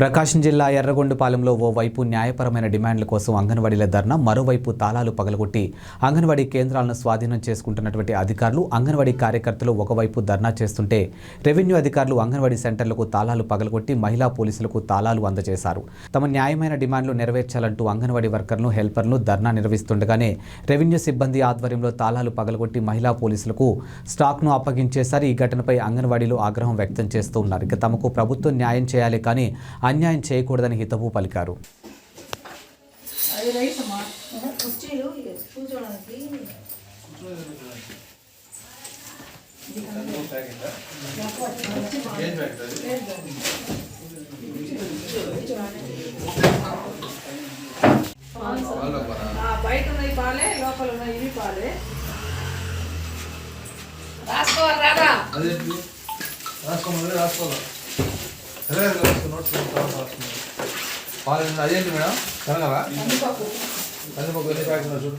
ప్రకాశం జిల్లా ఎర్రగొండపాలెంలో ఓవైపు న్యాయపరమైన డిమాండ్ల కోసం అంగన్వాడీల ధర్నా మరోవైపు తాళాలు పగలగొట్టి అంగన్వాడీ కేంద్రాలను స్వాధీనం చేసుకుంటున్నటువంటి అధికారులు అంగన్వాడీ కార్యకర్తలు ఒకవైపు ధర్నా చేస్తుంటే రెవెన్యూ అధికారులు అంగన్వాడీ సెంటర్లకు తాళాలు పగలగొట్టి మహిళా పోలీసులకు తాళాలు అందజేశారు. తమ న్యాయమైన డిమాండ్లు నెరవేర్చాలంటూ అంగన్వాడీ వర్కర్లు హెల్పర్లు ధర్నా నిర్వహిస్తుండగానే రెవెన్యూ సిబ్బంది ఆధ్వర్యంలో తాళాలు పగలగొట్టి మహిళా పోలీసులకు స్టాక్ను అప్పగించేశారు. ఈ ఘటనపై అంగన్వాడీలు ఆగ్రహం వ్యక్తం చేస్తూ ఉన్నారు. ఇక తమకు ప్రభుత్వం న్యాయం చేయాలి కానీ అన్యాయం చేయకూడదని హితవు పలికారు. బయట ఉన్నాయి పాలే లోపల ఉన్నాయి ఇవి పాలే రాసుకోవాలి రాదా రాసుకోమని రాసుకోవాలి. సరే రాసుకో నోట్స్ పాలు అదేంటి మేడం? శనగవా కందిపప్పు. కందిపప్పు ఎన్ని ప్యాకెట్లు చూడు.